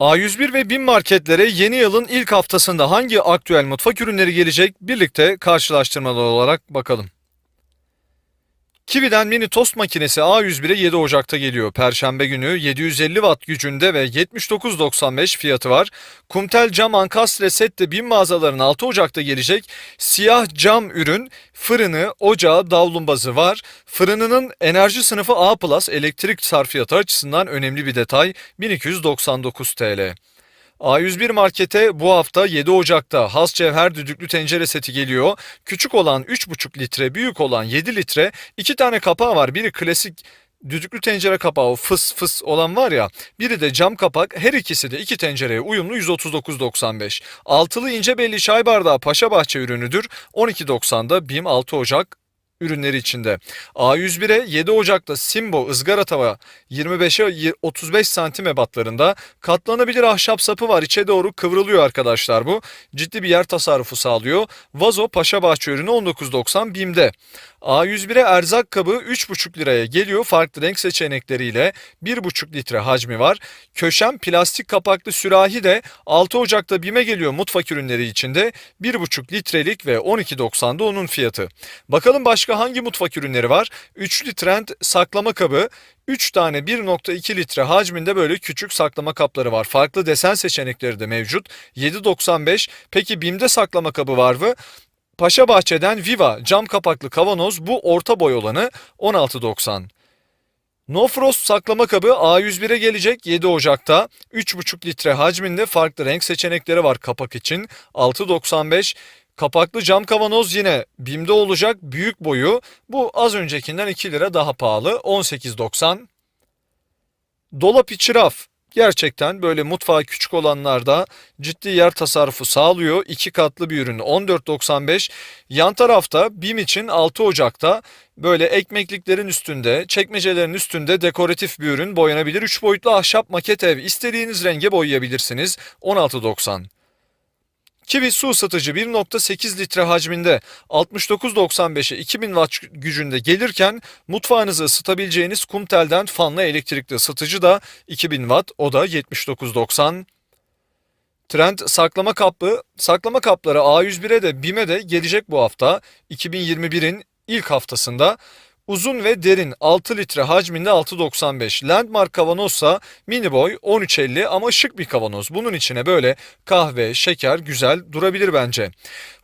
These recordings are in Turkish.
A101 ve BİM marketlere yeni yılın ilk haftasında hangi aktüel mutfak ürünleri gelecek birlikte karşılaştırmalı olarak bakalım. Kiwi'den mini tost makinesi A101'e 7 Ocak'ta geliyor. Perşembe günü 750 watt gücünde ve 79.95 fiyatı var. Kumtel cam ankastre set de BİM mağazalarının 6 Ocak'ta gelecek. Siyah cam ürün, fırını, ocağı, davlumbazı var. Fırınının enerji sınıfı A+, elektrik sarfiyatı açısından önemli bir detay 1299 TL. A101 Market'e bu hafta 7 Ocak'ta has cevher düdüklü tencere seti geliyor. Küçük olan 3,5 litre, büyük olan 7 litre. iki tane kapağı var. Biri klasik düdüklü tencere kapağı o fıs fıs olan var ya. Biri de cam kapak. Her ikisi de iki tencereye uyumlu 139.95. Altılı ince belli çay bardağı Paşa Bahçe ürünüdür. 12.90'da BİM 6 Ocak ürünleri içinde. A101'e 7 Ocak'ta Simbo ızgara tava 25'e 35 santim ebatlarında katlanabilir ahşap sapı var. İçe doğru kıvrılıyor arkadaşlar bu. Ciddi bir yer tasarrufu sağlıyor. Vazo Paşa Bahçe ürünü 19.90 BİM'de. A101'e erzak kabı 3,5 liraya geliyor. Farklı renk seçenekleriyle 1,5 litre hacmi var. Köşem plastik kapaklı sürahi de 6 Ocak'ta BİM'e geliyor mutfak ürünleri içinde. 1,5 litrelik ve 12.90'da onun fiyatı. Bakalım başka hangi mutfak ürünleri var? Üçlü trend saklama kabı 3 tane 1.2 litre hacminde böyle küçük saklama kapları var. Farklı desen seçenekleri de mevcut. 7.95. Peki BİM'de saklama kabı var mı? Paşa Bahçe'den Viva cam kapaklı kavanoz bu orta boy olanı 16.90. No Frost saklama kabı A101'e gelecek 7 Ocak'ta. 3,5 litre hacminde farklı renk seçenekleri var kapak için. 6.95 Kapaklı cam kavanoz yine BİM'de olacak büyük boyu. Bu az öncekinden 2 lira daha pahalı 18.90. Dolap içi raf gerçekten böyle mutfağı küçük olanlarda ciddi yer tasarrufu sağlıyor. İki katlı bir ürün 14.95. Yan tarafta BİM için 6 Ocak'ta böyle ekmekliklerin üstünde, çekmecelerin üstünde dekoratif bir ürün boyanabilir. 3 boyutlu ahşap maket ev istediğiniz renge boyayabilirsiniz. 16.90. Kiwi su ısıtıcı 1.8 litre hacminde 69.95'e 2000 watt gücünde gelirken mutfağınızı ısıtabileceğiniz Kumtel'den fanlı elektrikli ısıtıcı da 2000 watt o da 79.90. Trend saklama kapı, saklama kapları A101'e de BİM'e de gelecek bu hafta 2021'in ilk haftasında. Uzun ve derin 6 litre hacminde 6.95. Landmark kavanozsa mini boy 13.50 ama şık bir kavanoz. Bunun içine böyle kahve, şeker güzel durabilir bence.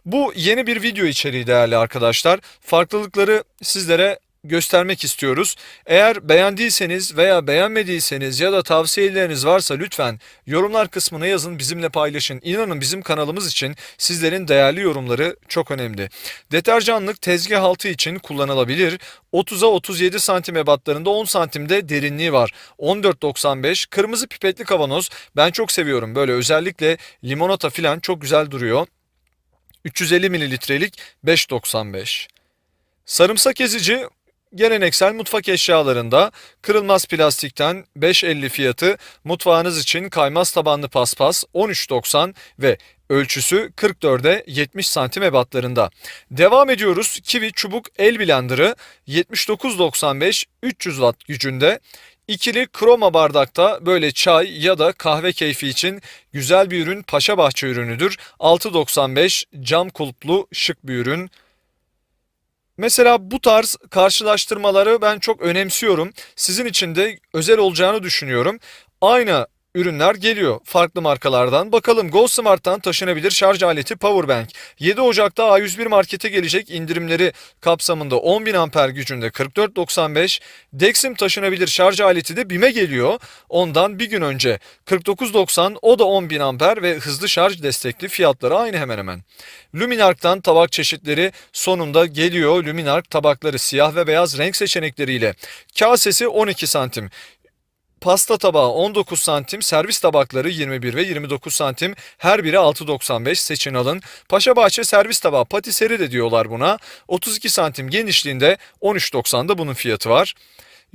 Bu yeni bir video içeriği değerli arkadaşlar. Farklılıkları sizlere göstermek istiyoruz. Eğer beğendiyseniz veya beğenmediyseniz ya da tavsiyeleriniz varsa lütfen yorumlar kısmına yazın bizimle paylaşın. İnanın bizim kanalımız için sizlerin değerli yorumları çok önemli. Deterjanlık tezgah altı için kullanılabilir. 30'a 37 santim ebatlarında 10 santimde derinliği var. 14.95 kırmızı pipetli kavanoz ben çok seviyorum. Böyle özellikle limonata filan çok güzel duruyor. 350 mililitrelik 5.95. Sarımsak ezici Geleneksel mutfak eşyalarında kırılmaz plastikten 5.50 fiyatı, mutfağınız için kaymaz tabanlı paspas 13.90 ve ölçüsü 44'e 70 santim ebatlarında. Devam ediyoruz. Kiwi çubuk el blenderı 79.95 300 watt gücünde. İkili kroma bardakta böyle çay ya da kahve keyfi için güzel bir ürün Paşa Bahçe ürünüdür. 6.95 cam kulplu şık bir ürün. Mesela bu tarz karşılaştırmaları ben çok önemsiyorum. Sizin için de özel olacağını düşünüyorum. Aynı ürünler geliyor farklı markalardan. Bakalım GoSmart'tan taşınabilir şarj aleti Powerbank. 7 Ocak'ta A101 markete gelecek indirimleri kapsamında 10.000 amper gücünde 44.95. Dexim taşınabilir şarj aleti de BİM'e geliyor. Ondan bir gün önce 49.90 o da 10.000 amper ve hızlı şarj destekli fiyatları aynı hemen hemen. Luminark'tan tabak çeşitleri sonunda geliyor. Luminark tabakları siyah ve beyaz renk seçenekleriyle. Kasesi 12 santim. Pasta tabağı 19 santim, servis tabakları 21 ve 29 santim, her biri 6.95 seçin alın. Paşabahçe servis tabağı patiseri de diyorlar buna. 32 santim genişliğinde 13.90'da bunun fiyatı var.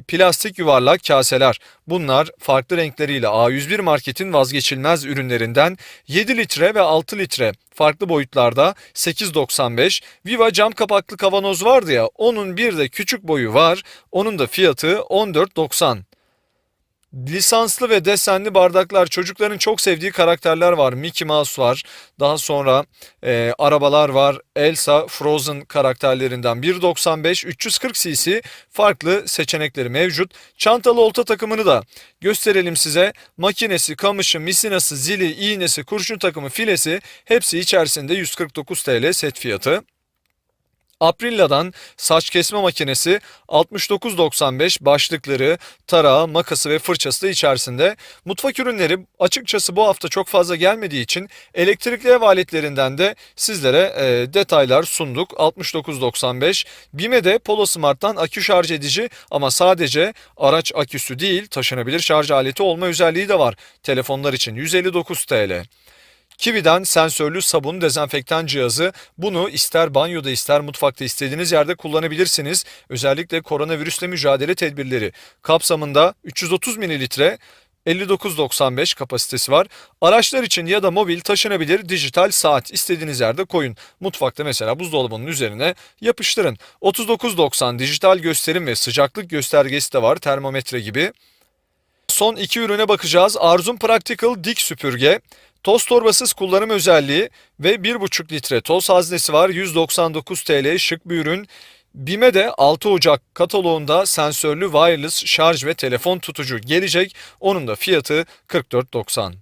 Plastik yuvarlak kaseler. Bunlar farklı renkleriyle A101 marketin vazgeçilmez ürünlerinden 7 litre ve 6 litre farklı boyutlarda 8.95. Viva cam kapaklı kavanoz vardı ya onun bir de küçük boyu var. Onun da fiyatı 14.90. Lisanslı ve desenli bardaklar çocukların çok sevdiği karakterler var. Mickey Mouse var. Daha sonra e, arabalar var. Elsa, Frozen karakterlerinden 1.95 340 cc farklı seçenekleri mevcut. Çantalı olta takımını da gösterelim size. Makinesi, kamışı, misinası, zili, iğnesi, kurşun takımı, filesi hepsi içerisinde 149 TL set fiyatı. Aprilla'dan saç kesme makinesi 69.95 başlıkları, tarağı, makası ve fırçası da içerisinde. Mutfak ürünleri açıkçası bu hafta çok fazla gelmediği için elektrikli ev aletlerinden de sizlere e, detaylar sunduk. 69.95 BİM'e Polo Smart'tan akü şarj edici ama sadece araç aküsü değil taşınabilir şarj aleti olma özelliği de var. Telefonlar için 159 TL. Kiwi'den sensörlü sabun dezenfektan cihazı bunu ister banyoda ister mutfakta istediğiniz yerde kullanabilirsiniz. Özellikle koronavirüsle mücadele tedbirleri kapsamında 330 mililitre 59.95 kapasitesi var. Araçlar için ya da mobil taşınabilir dijital saat istediğiniz yerde koyun. Mutfakta mesela buzdolabının üzerine yapıştırın. 39.90 dijital gösterim ve sıcaklık göstergesi de var termometre gibi. Son iki ürüne bakacağız. Arzum Practical dik süpürge. Toz torbasız kullanım özelliği ve 1,5 litre toz haznesi var. 199 TL şık bir ürün. BİM'e de 6 Ocak kataloğunda sensörlü wireless şarj ve telefon tutucu gelecek. Onun da fiyatı 44.90.